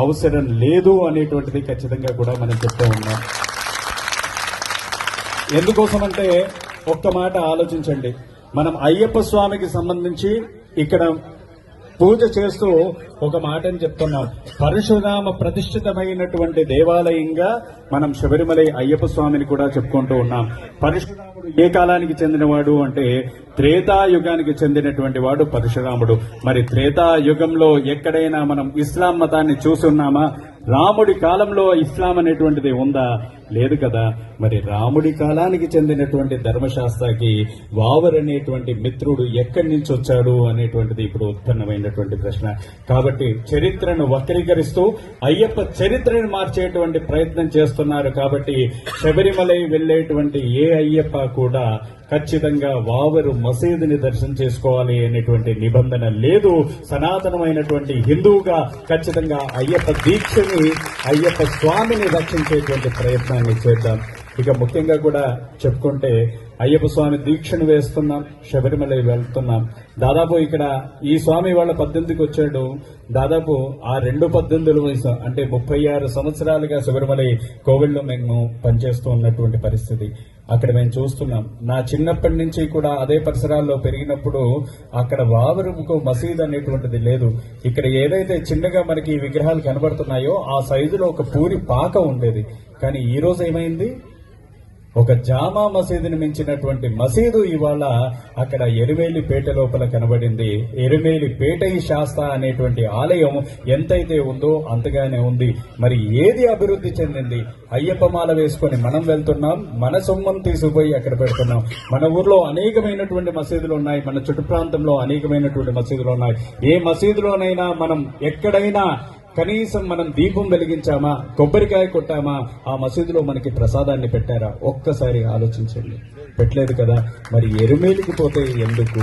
అవసరం లేదు అనేటువంటిది ఖచ్చితంగా కూడా మనం చెప్తూ ఉన్నాం. ఎందుకోసం అంటే ఒక్క మాట ఆలోచించండి. మనం అయ్యప్ప స్వామికి సంబంధించి ఇక్కడ పూజ చేస్తూ ఒక మాటని చెప్తున్నాం. పరశురామ ప్రతిష్ఠితమైనటువంటి దేవాలయంగా మనం శబరిమలై అయ్యప్ప స్వామిని కూడా చెప్పుకుంటూ ఉన్నాం. పరశురామ ఏ కాలానికి చెందినవాడు అంటే త్రేతాయుగానికి చెందినటువంటి వాడు పరశురాముడు. మరి త్రేతాయుగంలో ఎక్కడైనా మనం ఇస్లాం మతాన్ని చూసున్నామా? రాముడి కాలంలో ఇస్లాం అనేటువంటిది ఉందా? లేదు కదా. మరి రాముడి కాలానికి చెందినటువంటి ధర్మశాస్త్రకి వావర్ అనేటువంటి మిత్రుడు ఎక్కడి నుంచి వచ్చాడు అనేటువంటిది ఇప్పుడు ఉత్పన్నమైనటువంటి ప్రశ్న. కాబట్టి చరిత్రను వక్రీకరిస్తూ అయ్యప్ప చరిత్రను మార్చేటువంటి ప్రయత్నం చేస్తున్నారు కాబట్టి శబరిమలై వెళ్ళేటువంటి ఏ అయ్యప్ప కూడా ఖచ్చితంగా వావరు మసీదుని దర్శనం చేసుకోవాలి అనేటువంటి నిబంధన లేదు. సనాతనమైనటువంటి హిందువుగా ఖచ్చితంగా అయ్యప్ప దీక్షని అయ్యప్ప స్వామిని రక్షించేటువంటి ప్రయత్నాన్ని చేద్దాం. ఇక ముఖ్యంగా కూడా చెప్పుకుంటే అయ్యప్ప స్వామి దీక్షను వేస్తున్నాం శబరిమల వెళ్తున్నాం. దాదాపు ఇక్కడ ఈ స్వామి వాళ్ళ పద్దెనిమిదికి వచ్చాడు. దాదాపు ఆ రెండు పద్దెనిమిది వయసు అంటే ముప్పై ఆరు సంవత్సరాలుగా శబరిమల కోవిల్లో మేము పనిచేస్తూ ఉన్నటువంటి పరిస్థితి. అక్కడ మేము చూస్తున్నాం. నా చిన్నప్పటి నుంచి కూడా అదే పరిసరాల్లో పెరిగినప్పుడు అక్కడ వావరుకు మసీద్ అనేటువంటిది లేదు. ఇక్కడ ఏదైతే చిన్నగా మనకి ఈ విగ్రహాలు కనబడుతున్నాయో ఆ సైజులో ఒక పూరి పాక ఉండేది. కానీ ఈ రోజు ఏమైంది? ఒక జామా మసీదుని మించినటువంటి మసీదు ఇవాళ అక్కడ ఎరుమేలిపేట లోపల కనబడింది. ఎరుమేలిపేట ఈ శాస్త అనేటువంటి ఆలయం ఎంతైతే ఉందో అంతగానే ఉంది. మరి ఏది అభివృద్ధి చెందింది? అయ్యప్ప మాల వేసుకొని మనం వెళ్తున్నాం మన సొమ్మం తీసుకుపోయి అక్కడ పెడుతున్నాం. మన ఊర్లో అనేకమైనటువంటి మసీదులు ఉన్నాయి మన చుట్టు ప్రాంతంలో అనేకమైనటువంటి మసీదులు ఉన్నాయి. ఏ మసీదులోనైనా మనం ఎక్కడైనా కనీసం మనం దీపం వెలిగించామా కొబ్బరికాయ కొట్టామా ఆ మసీదులో మనకి ప్రసాదాన్ని పెట్టారా? ఒక్కసారి ఆలోచించండి. పెట్టలేదు కదా. మరి ఎరుమేలికి పోతే ఎందుకు?